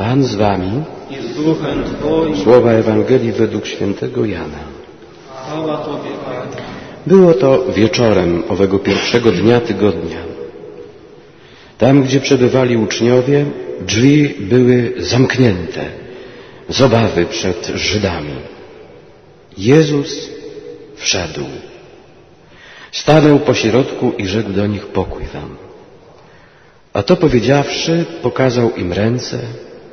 Pan z wami. i z duchem Twoim. Słowa Ewangelii według świętego Jana. Chwała Tobie, Panie. Było to wieczorem owego pierwszego dnia tygodnia. Tam, gdzie przebywali uczniowie, drzwi były zamknięte z obawy przed Żydami. Jezus wszedł. Stanął pośrodku i rzekł do nich pokój wam. A to powiedziawszy, pokazał im ręce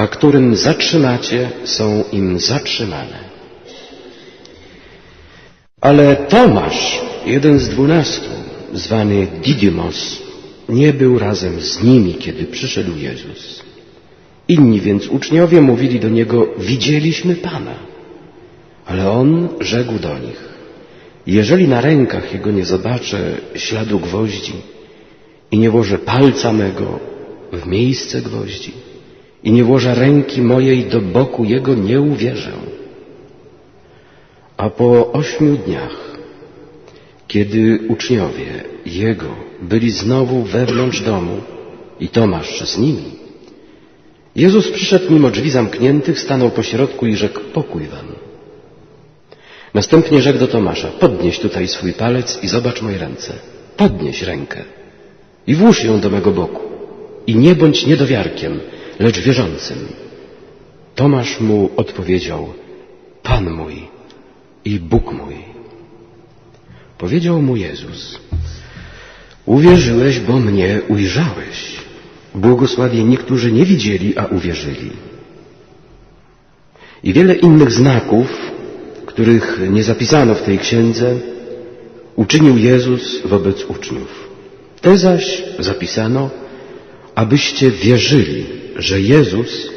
a którym zatrzymacie, są im zatrzymane. Ale Tomasz, jeden z dwunastu, zwany Didymos, nie był razem z nimi, kiedy przyszedł Jezus. Inni więc uczniowie mówili do niego, widzieliśmy Pana. Ale on rzekł do nich, jeżeli na rękach jego nie zobaczę śladu gwoździ i nie włożę palca mego w miejsce gwoździ i nie włożę ręki mojej do boku jego, nie uwierzę. A po ośmiu dniach, kiedy uczniowie jego byli znowu wewnątrz domu i Tomasz z nimi, Jezus przyszedł mimo drzwi zamkniętych, stanął pośrodku i rzekł pokój wam. Następnie rzekł do Tomasza, podnieś tutaj swój palec i zobacz moje ręce. Podnieś rękę i włóż ją do mego boku. I nie bądź niedowiarkiem, lecz wierzącym. Tomasz mu odpowiedział, Pan mój i Bóg mój. Powiedział mu Jezus, uwierzyłeś, bo mnie ujrzałeś. Błogosławieni, którzy nie widzieli, a uwierzyli. I wiele innych znaków, których nie zapisano w tej księdze, uczynił Jezus wobec uczniów. Te zaś zapisano, abyście wierzyli, że Jezus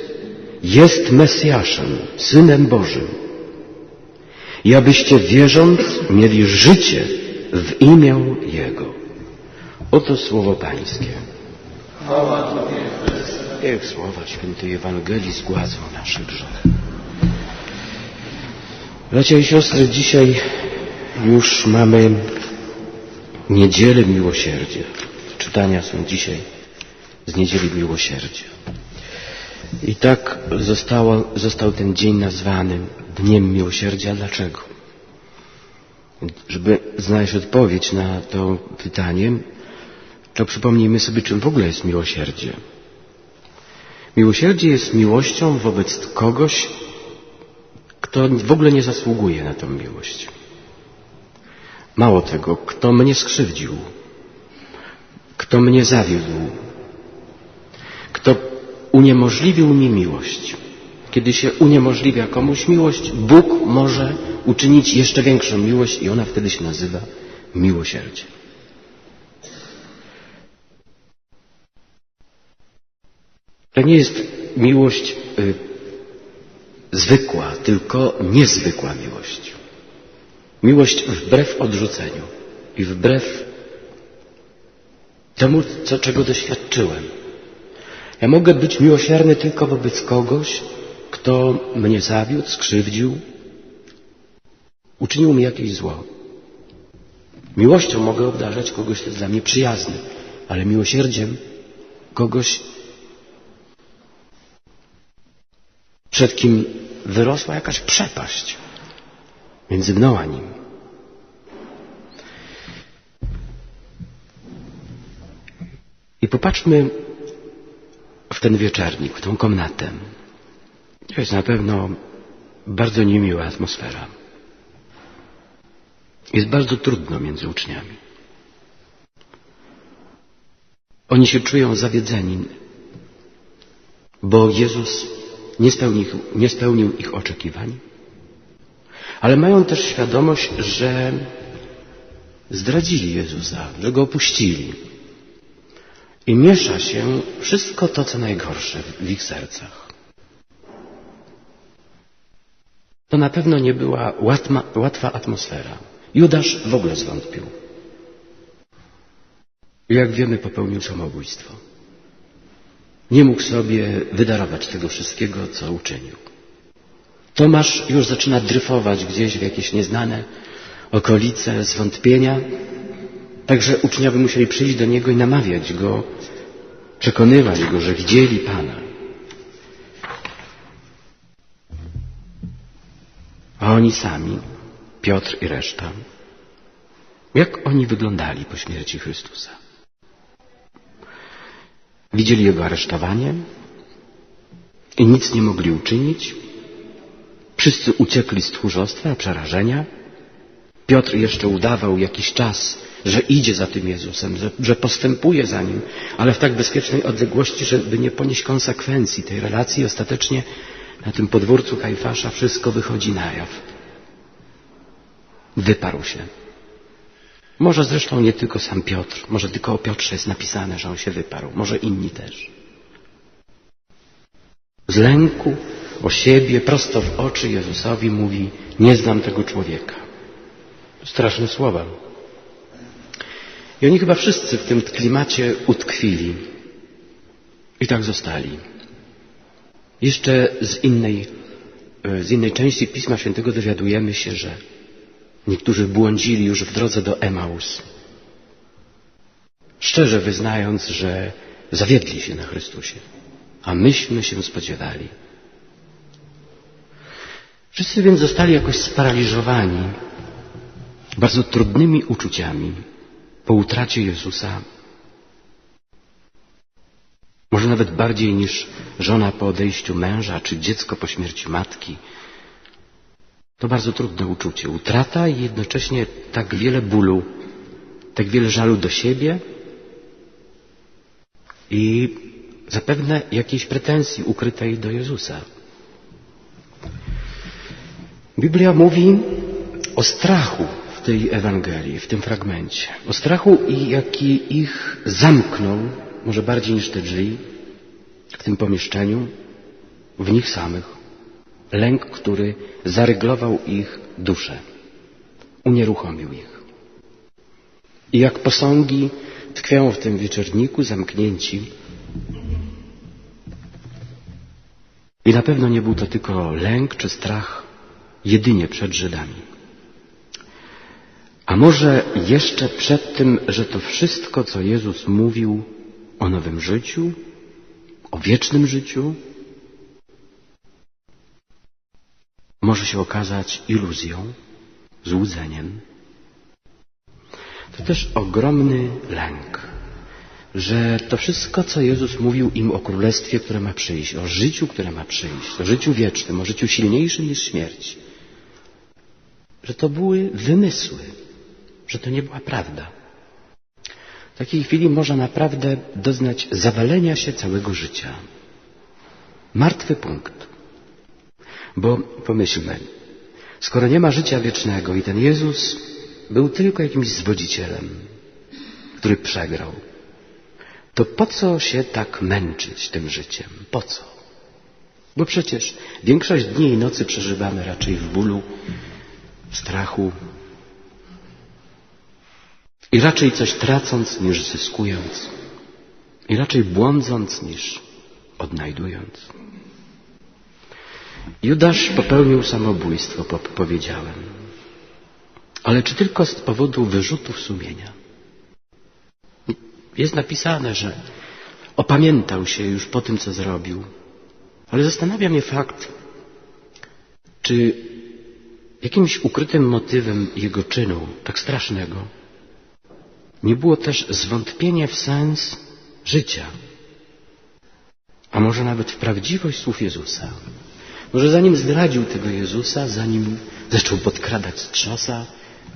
jest Mesjaszem, Synem Bożym. I abyście wierząc mieli życie w imię Jego. Oto słowo Pańskie. Niech słowa świętej Ewangelii zgładzą nasze grzechy. Bracia i siostry, dzisiaj już mamy niedzielę miłosierdzia. Czytania są dzisiaj z niedzieli miłosierdzia. I tak zostało, został ten dzień nazwany Dniem Miłosierdzia. Dlaczego? Żeby znaleźć odpowiedź na to pytanie, to przypomnijmy sobie, czym w ogóle jest miłosierdzie. Miłosierdzie jest miłością wobec kogoś, kto w ogóle nie zasługuje na tę miłość. Mało tego, kto mnie skrzywdził, kto mnie zawiódł, uniemożliwił mi miłość. Kiedy się uniemożliwia komuś miłość, Bóg może uczynić jeszcze większą miłość i ona wtedy się nazywa miłosierdzie. To nie jest miłość y, zwykła, tylko niezwykła miłość. Miłość wbrew odrzuceniu i wbrew temu, co, czego doświadczyłem. Ja mogę być miłosierny tylko wobec kogoś, kto mnie zawiódł, skrzywdził, uczynił mi jakieś zło. Miłością mogę obdarzać kogoś, kto jest dla mnie przyjazny, ale miłosierdziem kogoś, przed kim wyrosła jakaś przepaść między mną a nim. I popatrzmy ten wieczernik, w tą komnatę. To jest na pewno bardzo niemiła atmosfera. Jest bardzo trudno między uczniami. Oni się czują zawiedzeni, bo Jezus nie spełnił, nie spełnił ich oczekiwań, ale mają też świadomość, że zdradzili Jezusa, że go opuścili. I miesza się wszystko to, co najgorsze w ich sercach. To na pewno nie była łatma, łatwa atmosfera. Judasz w ogóle zwątpił. I jak wiemy, popełnił samobójstwo. Nie mógł sobie wydarować tego wszystkiego, co uczynił. Tomasz już zaczyna dryfować gdzieś w jakieś nieznane okolice zwątpienia. Także uczniowie musieli przyjść do niego i namawiać go, przekonywać go, że widzieli Pana. A oni sami, Piotr i reszta, jak oni wyglądali po śmierci Chrystusa? Widzieli Jego aresztowanie i nic nie mogli uczynić. Wszyscy uciekli z tchórzostwa, przerażenia. Piotr jeszcze udawał jakiś czas, że idzie za tym Jezusem, że, że postępuje za Nim, ale w tak bezpiecznej odległości, żeby nie ponieść konsekwencji tej relacji. Ostatecznie na tym podwórcu Kajfasza wszystko wychodzi na jaw. Wyparł się. Może zresztą nie tylko sam Piotr, może tylko o Piotrze jest napisane, że on się wyparł, może inni też. Z lęku o siebie, prosto w oczy Jezusowi mówi, nie znam tego człowieka. Straszne słowa. I oni chyba wszyscy w tym klimacie utkwili i tak zostali. Jeszcze z innej, z innej części Pisma Świętego dowiadujemy się, że niektórzy błądzili już w drodze do Emaus, szczerze wyznając, że zawiedli się na Chrystusie, a myśmy się spodziewali. Wszyscy więc zostali jakoś sparaliżowani bardzo trudnymi uczuciami po utracie Jezusa. Może nawet bardziej niż żona po odejściu męża, czy dziecko po śmierci matki. To bardzo trudne uczucie. Utrata i jednocześnie tak wiele bólu, tak wiele żalu do siebie i zapewne jakiejś pretensji ukrytej do Jezusa. Biblia mówi o strachu tej Ewangelii, w tym fragmencie. O strachu, jaki ich zamknął, może bardziej niż te drzwi, w tym pomieszczeniu, w nich samych. Lęk, który zaryglował ich duszę, unieruchomił ich. I jak posągi tkwią w tym wieczorniku, zamknięci. I na pewno nie był to tylko lęk czy strach jedynie przed Żydami. A może jeszcze przed tym, że to wszystko, co Jezus mówił o nowym życiu, o wiecznym życiu, może się okazać iluzją, złudzeniem. To też ogromny lęk, że to wszystko, co Jezus mówił im o królestwie, które ma przyjść, o życiu, które ma przyjść, o życiu wiecznym, o życiu silniejszym niż śmierć, że to były wymysły, że to nie była prawda. W takiej chwili można naprawdę doznać zawalenia się całego życia. Martwy punkt. Bo pomyślmy, skoro nie ma życia wiecznego i ten Jezus był tylko jakimś zwodzicielem, który przegrał, to po co się tak męczyć tym życiem? Po co? Bo przecież większość dni i nocy przeżywamy raczej w bólu, w strachu i raczej coś tracąc niż zyskując i raczej błądząc niż odnajdując. Judasz popełnił samobójstwo, powiedziałem. Ale czy tylko z powodu wyrzutów sumienia? Jest napisane, że opamiętał się już po tym, co zrobił. Ale zastanawia mnie fakt, czy jakimś ukrytym motywem jego czynu, tak strasznego, nie było też zwątpienie w sens życia, a może nawet w prawdziwość słów Jezusa. Może zanim zdradził tego Jezusa, zanim zaczął podkradać strzosa,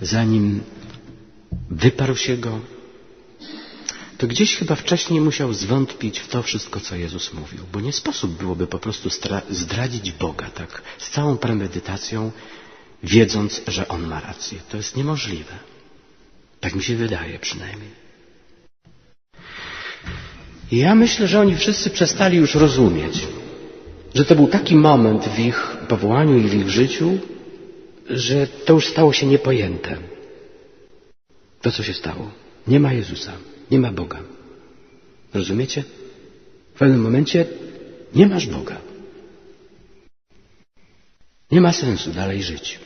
zanim wyparł się go, to gdzieś chyba wcześniej musiał zwątpić w to wszystko, co Jezus mówił, bo nie sposób byłoby po prostu zdradzić Boga tak z całą premedytacją, wiedząc, że On ma rację. To jest niemożliwe. Tak mi się wydaje przynajmniej. I ja myślę, że oni wszyscy przestali już rozumieć, że to był taki moment w ich powołaniu i w ich życiu, że to już stało się niepojęte. To, co się stało. Nie ma Jezusa, nie ma Boga. Rozumiecie? W pewnym momencie nie masz Boga. Nie ma sensu dalej żyć.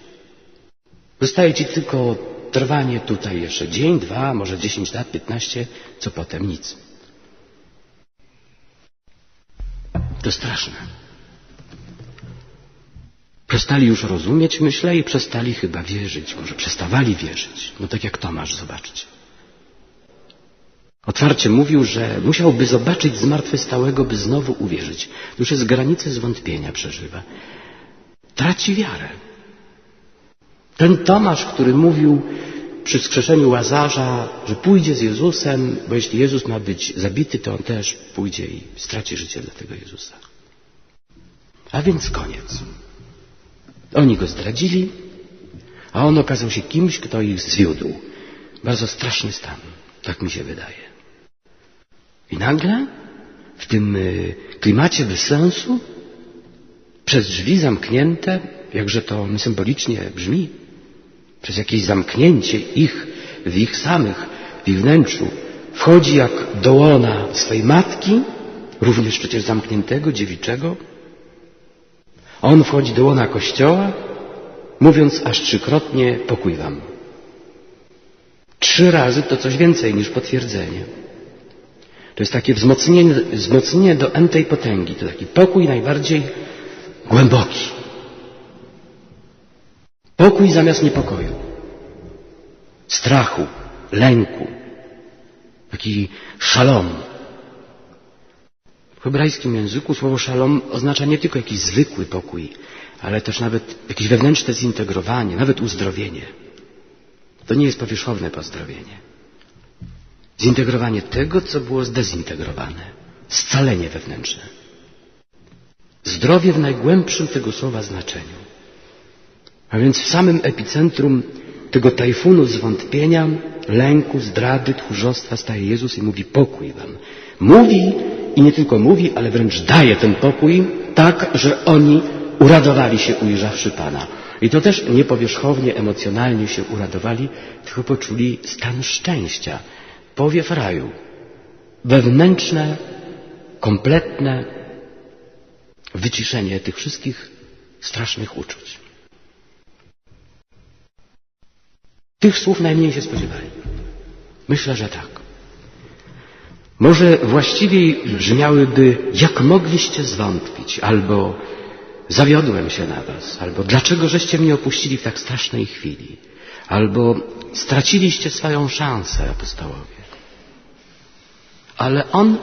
Zostaje ci tylko trwanie tutaj jeszcze dzień, dwa, może dziesięć lat, piętnaście, co potem nic. To straszne. Przestali już rozumieć, myślę, i przestali chyba wierzyć. Może przestawali wierzyć. No tak jak Tomasz, zobaczcie. Otwarcie mówił, że musiałby zobaczyć zmartwychwstałego, by znowu uwierzyć. Już jest granicy zwątpienia przeżywa. Traci wiarę. Ten Tomasz, który mówił przy wskrzeszeniu Łazarza, że pójdzie z Jezusem, bo jeśli Jezus ma być zabity, to on też pójdzie i straci życie dla tego Jezusa. A więc koniec. Oni go zdradzili, a on okazał się kimś, kto ich zwiódł. Bardzo straszny stan, tak mi się wydaje. I nagle, w tym y, klimacie bez sensu, przez drzwi zamknięte, jakże to symbolicznie brzmi, przez jakieś zamknięcie ich w ich samych, w ich wnętrzu, wchodzi jak do łona swej matki, również przecież zamkniętego, dziewiczego. On wchodzi do łona kościoła, mówiąc aż trzykrotnie pokój wam. Trzy razy to coś więcej niż potwierdzenie. To jest takie wzmocnienie, wzmocnienie do entej potęgi. To taki pokój najbardziej głęboki. Pokój zamiast niepokoju, strachu, lęku, taki szalom. W hebrajskim języku słowo szalom oznacza nie tylko jakiś zwykły pokój, ale też nawet jakieś wewnętrzne zintegrowanie, nawet uzdrowienie. To nie jest powierzchowne pozdrowienie. Zintegrowanie tego, co było zdezintegrowane. Scalenie wewnętrzne. Zdrowie w najgłębszym tego słowa znaczeniu. A więc w samym epicentrum tego tajfunu zwątpienia, lęku, zdrady, tchórzostwa staje Jezus i mówi pokój wam. Mówi i nie tylko mówi, ale wręcz daje ten pokój tak, że oni uradowali się ujrzawszy Pana. I to też nie powierzchownie, emocjonalnie się uradowali, tylko poczuli stan szczęścia, powiew raju, wewnętrzne, kompletne wyciszenie tych wszystkich strasznych uczuć. Tych słów najmniej się spodziewali. Myślę, że tak. Może właściwiej brzmiałyby, jak mogliście zwątpić, albo zawiodłem się na was, albo dlaczego żeście mnie opuścili w tak strasznej chwili, albo straciliście swoją szansę, apostołowie. Ale on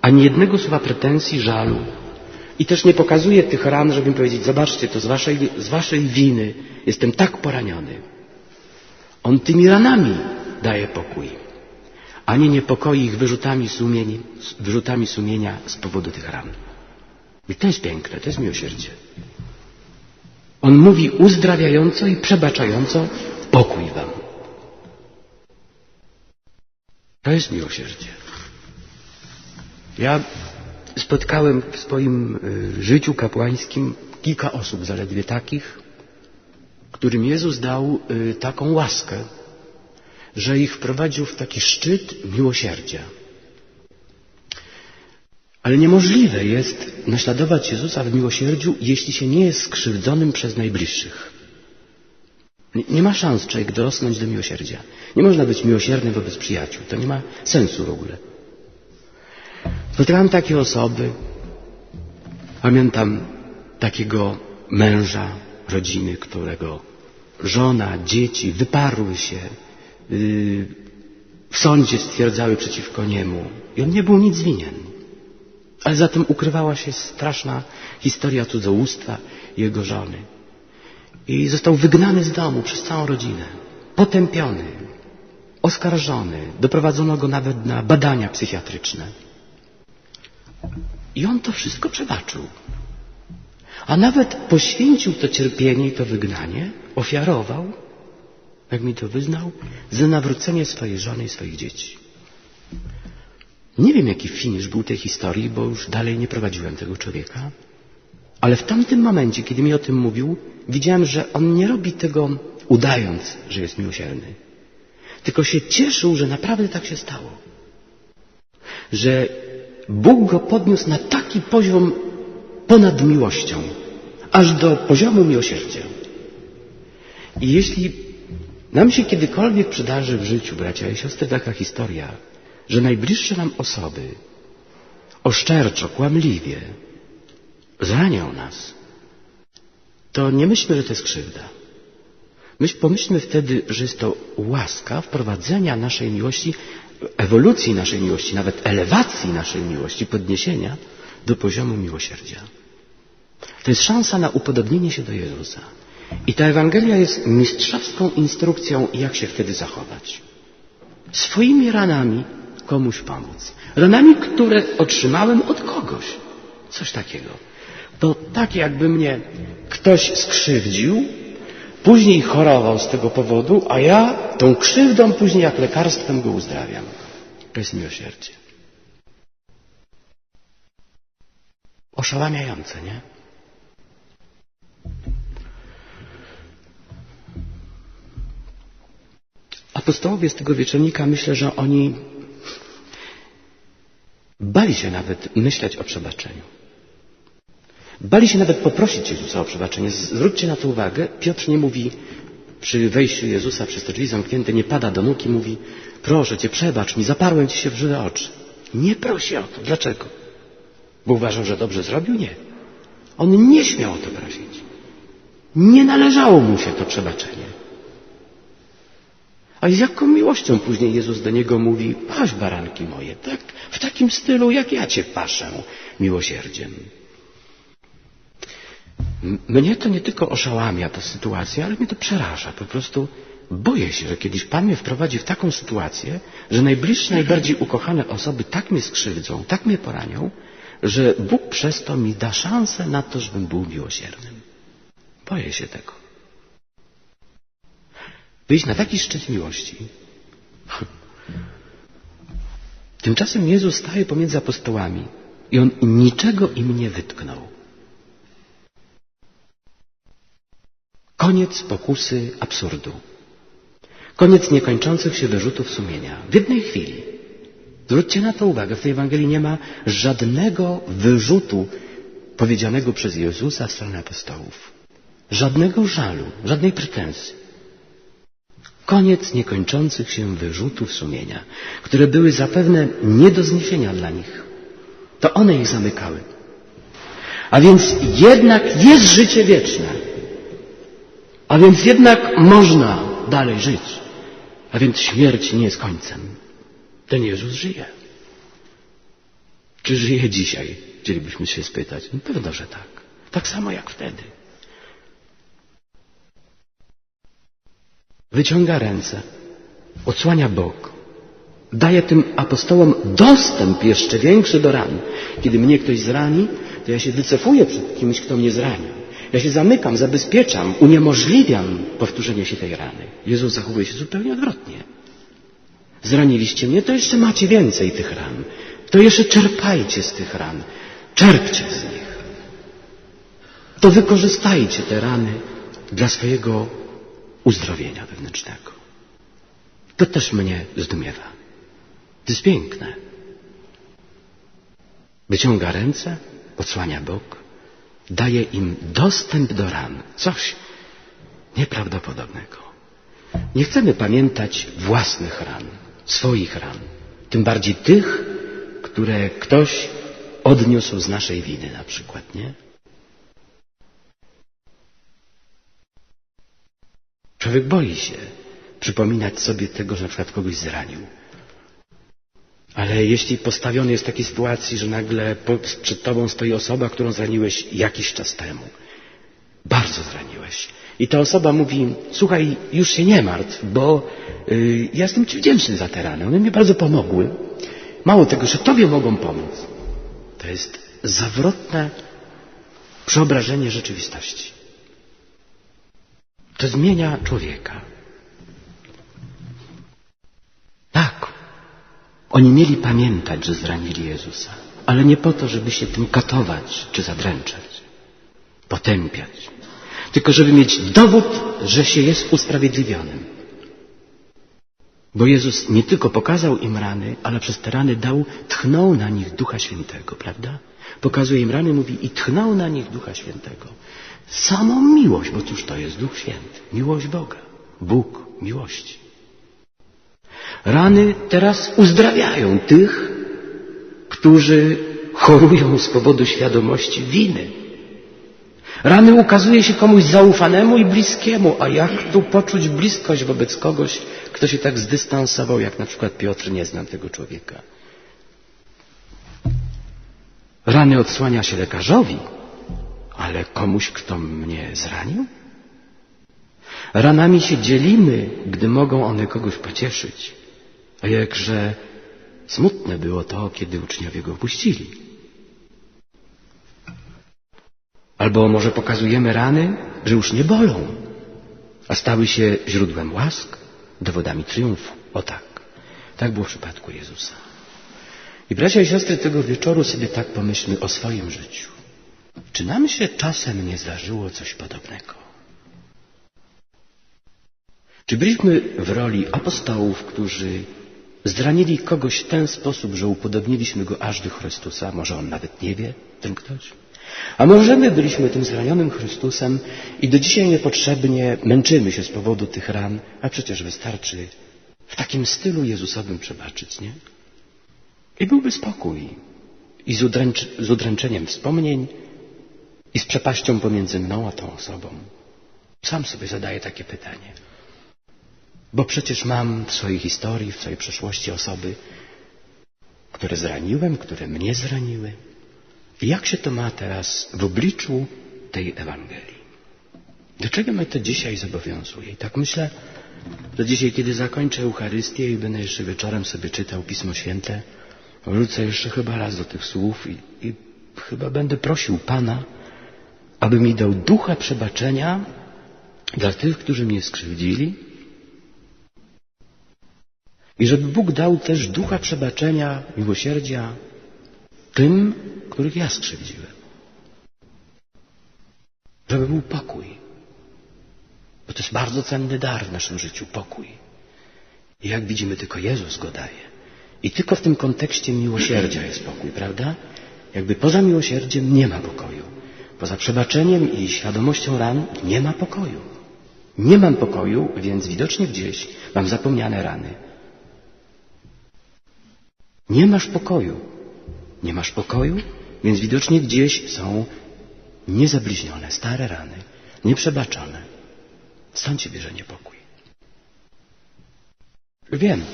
ani jednego słowa pretensji, żalu i też nie pokazuje tych ran, żeby powiedzieć, zobaczcie, to z waszej, z waszej winy jestem tak poraniony. On tymi ranami daje pokój, a nie niepokoi ich wyrzutami, sumieni, wyrzutami sumienia z powodu tych ran. I to jest piękne, to jest miłosierdzie. On mówi uzdrawiająco i przebaczająco pokój wam. To jest miłosierdzie. Ja spotkałem w swoim y, życiu kapłańskim kilka osób zaledwie takich, którym Jezus dał y, taką łaskę, że ich wprowadził w taki szczyt miłosierdzia. Ale niemożliwe jest naśladować Jezusa w miłosierdziu, jeśli się nie jest skrzywdzonym przez najbliższych. Nie, ma szans człowiek dorosnąć do miłosierdzia. Nie można być miłosiernym wobec przyjaciół. To nie ma sensu w ogóle. Spotykałem takie osoby. Pamiętam takiego męża rodziny, którego żona, dzieci wyparły się, yy, w sądzie stwierdzały przeciwko niemu. I on nie był nic winien. Ale za tym ukrywała się straszna historia cudzołóstwa jego żony. I został wygnany z domu przez całą rodzinę. Potępiony, oskarżony. Doprowadzono go nawet na badania psychiatryczne. I on to wszystko przebaczył. A nawet poświęcił to cierpienie i to wygnanie, ofiarował, jak mi to wyznał, za nawrócenie swojej żony i swoich dzieci. Nie wiem, jaki finisz był tej historii, bo już dalej nie prowadziłem tego człowieka, Ale w tamtym momencie, kiedy mi o tym mówił, widziałem, że on nie robi tego udając, że jest miłosierny. Tylko się cieszył, że naprawdę tak się stało. Że Bóg go podniósł na taki poziom ponad miłością, aż do poziomu miłosierdzia. I jeśli nam się kiedykolwiek przydarzy w życiu, bracia i siostry, taka historia, że najbliższe nam osoby oszczerczo, kłamliwie zranią nas, to nie myślmy, że to jest krzywda. Myśl, pomyślmy wtedy, że jest to łaska wprowadzenia naszej miłości, ewolucji naszej miłości, nawet elewacji naszej miłości, podniesienia do poziomu miłosierdzia. To jest szansa na upodobnienie się do Jezusa. I ta Ewangelia jest mistrzowską instrukcją, jak się wtedy zachować. Swoimi ranami komuś pomóc. Ranami, które otrzymałem od kogoś. Coś takiego. To tak, jakby mnie ktoś skrzywdził, później chorował z tego powodu, a ja tą krzywdą później jak lekarstwem go uzdrawiam. To jest miłosierdzie. Oszałamiające, nie? Apostołowie z tego wieczornika myślę, że oni bali się nawet myśleć o przebaczeniu. Bali się nawet poprosić Jezusa o przebaczenie. Zwróćcie na to uwagę. Piotr nie mówi przy wejściu Jezusa przez te drzwi zamknięte, nie pada do nóg i mówi proszę Cię, przebacz mi, zaparłem Ci się w żywe oczy. Nie prosi o to. Dlaczego? Bo uważał, że dobrze zrobił? Nie. On nie śmiał o to prosić. Nie należało mu się to przebaczenie. A z jaką miłością później Jezus do niego mówi, paś baranki moje, tak, w takim stylu, jak ja Cię paszę miłosierdziem. Mnie to nie tylko oszałamia ta sytuacja, ale mnie to przeraża. Po prostu boję się, że kiedyś Pan mnie wprowadzi w taką sytuację, że najbliższe, najbardziej ukochane osoby tak mnie skrzywdzą, tak mnie poranią, że Bóg przez to mi da szansę na to, żebym był miłosiernym. Boję się tego. Wyjść na taki szczyt miłości. Tymczasem Jezus staje pomiędzy apostołami i On niczego im nie wytknął. Koniec pokusy absurdu. Koniec niekończących się wyrzutów sumienia. W jednej chwili. Zwróćcie na to uwagę. W tej Ewangelii nie ma żadnego wyrzutu powiedzianego przez Jezusa w stronę apostołów. Żadnego żalu, żadnej pretensji. Koniec niekończących się wyrzutów sumienia, które były zapewne nie do zniesienia dla nich. To one ich zamykały. A więc jednak jest życie wieczne. A więc jednak można dalej żyć. A więc śmierć nie jest końcem. Ten Jezus żyje. Czy żyje dzisiaj? Chcielibyśmy się spytać. No pewno, że tak. Tak samo jak wtedy. Wyciąga ręce, odsłania bok, daje tym apostołom dostęp jeszcze większy do ran. Kiedy mnie ktoś zrani, to ja się wycofuję przed kimś, kto mnie zranił. Ja się zamykam, zabezpieczam, uniemożliwiam powtórzenie się tej rany. Jezus zachowuje się zupełnie odwrotnie. Zraniliście mnie, to jeszcze macie więcej tych ran. To jeszcze czerpajcie z tych ran. Czerpcie z nich. To wykorzystajcie te rany dla swojego uzdrowienia wewnętrznego. To też mnie zdumiewa. To jest piękne. Wyciąga ręce, odsłania bok, daje im dostęp do ran. Coś nieprawdopodobnego. Nie chcemy pamiętać własnych ran, swoich ran, tym bardziej tych, które ktoś odniósł z naszej winy na przykład, nie? Człowiek boi się przypominać sobie tego, że na przykład kogoś zranił. Ale jeśli postawiony jest w takiej sytuacji, że nagle przed tobą stoi osoba, którą zraniłeś jakiś czas temu, bardzo zraniłeś, i ta osoba mówi, słuchaj, już się nie martw, bo yy, ja jestem Ci wdzięczny za te rany, one mi bardzo pomogły. Mało tego, że Tobie mogą pomóc. To jest zawrotne przeobrażenie rzeczywistości. To zmienia człowieka. Tak. Oni mieli pamiętać, że zranili Jezusa, ale nie po to, żeby się tym katować czy zadręczać. potępiać, tylko żeby mieć dowód, że się jest usprawiedliwionym. Bo Jezus nie tylko pokazał im rany, ale przez te rany dał, tchnął na nich Ducha Świętego, prawda? Pokazuje im rany, mówi i tchnął na nich Ducha Świętego. Samą miłość, bo cóż to jest Duch Święty? Miłość Boga. Bóg miłości. Rany teraz uzdrawiają tych, którzy chorują z powodu świadomości winy. Rany ukazuje się komuś zaufanemu i bliskiemu, a jak tu poczuć bliskość wobec kogoś, kto się tak zdystansował, jak na przykład Piotr, nie znam tego człowieka. Rany odsłania się lekarzowi, ale komuś, kto mnie zranił? Ranami się dzielimy, gdy mogą one kogoś pocieszyć. A jakże smutne było to, kiedy uczniowie go opuścili. Albo może pokazujemy rany, że już nie bolą, a stały się źródłem łask, dowodami triumfu. O tak. Tak było w przypadku Jezusa. I bracia i siostry, tego wieczoru sobie tak pomyślmy o swoim życiu. Czy nam się czasem nie zdarzyło coś podobnego? Czy byliśmy w roli apostołów, którzy zranili kogoś w ten sposób, że upodobniliśmy go aż do Chrystusa? Może on nawet nie wie, ten ktoś? A może my byliśmy tym zranionym Chrystusem i do dzisiaj niepotrzebnie męczymy się z powodu tych ran, a przecież wystarczy w takim stylu Jezusowym przebaczyć, nie? I byłby spokój. I z, udręcz, z udręczeniem wspomnień, i z przepaścią pomiędzy mną a tą osobą. Sam sobie zadaję takie pytanie. Bo przecież mam w swojej historii, w swojej przeszłości osoby, które zraniłem, które mnie zraniły. Jak się to ma teraz w obliczu tej Ewangelii? Do czego mnie to dzisiaj zobowiązuje? I tak myślę, że dzisiaj, kiedy zakończę Eucharystię i będę jeszcze wieczorem sobie czytał Pismo Święte, wrócę jeszcze chyba raz do tych słów i, i chyba będę prosił Pana, aby mi dał ducha przebaczenia dla tych, którzy mnie skrzywdzili i żeby Bóg dał też ducha przebaczenia, miłosierdzia tym, których ja skrzywdziłem. Żeby był pokój. Bo to jest bardzo cenny dar w naszym życiu, pokój. I jak widzimy, tylko Jezus go daje. I tylko w tym kontekście miłosierdzia jest pokój, prawda? Jakby poza miłosierdziem nie ma pokoju. Poza przebaczeniem i świadomością ran nie ma pokoju. Nie mam pokoju, więc widocznie gdzieś mam zapomniane rany. Nie masz pokoju. Nie masz pokoju, więc widocznie gdzieś są niezabliźnione, stare rany, nieprzebaczone. Stąd się bierze niepokój. Wiem,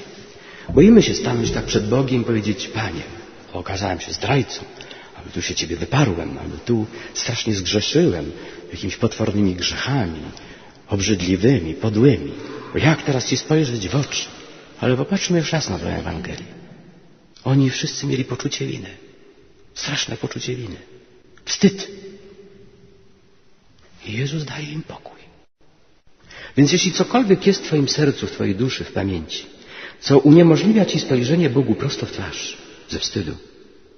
boimy się stanąć tak przed Bogiem i powiedzieć, Panie, okazałem się zdrajcą, albo tu się Ciebie wyparłem, albo tu strasznie zgrzeszyłem jakimiś potwornymi grzechami, obrzydliwymi, podłymi. Bo jak teraz Ci spojrzeć w oczy? Ale popatrzmy już raz na tę Ewangelię. Oni wszyscy mieli poczucie winy. Straszne poczucie winy. Wstyd. I Jezus daje im pokój. Więc jeśli cokolwiek jest w Twoim sercu, w Twojej duszy, w pamięci, co uniemożliwia Ci spojrzenie Bogu prosto w twarz, ze wstydu,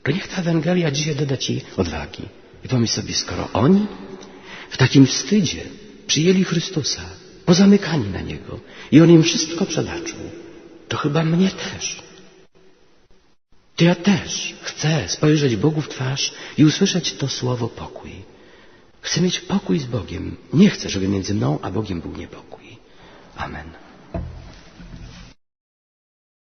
to niech ta Ewangelia dzisiaj doda Ci odwagi. I pomyśl sobie, skoro oni w takim wstydzie przyjęli Chrystusa, pozamykani na Niego i On im wszystko przebaczył, to chyba mnie też. To ja też chcę spojrzeć Bogu w twarz i usłyszeć to słowo pokój. Chcę mieć pokój z Bogiem. Nie chcę, żeby między mną a Bogiem był niepokój. Amen.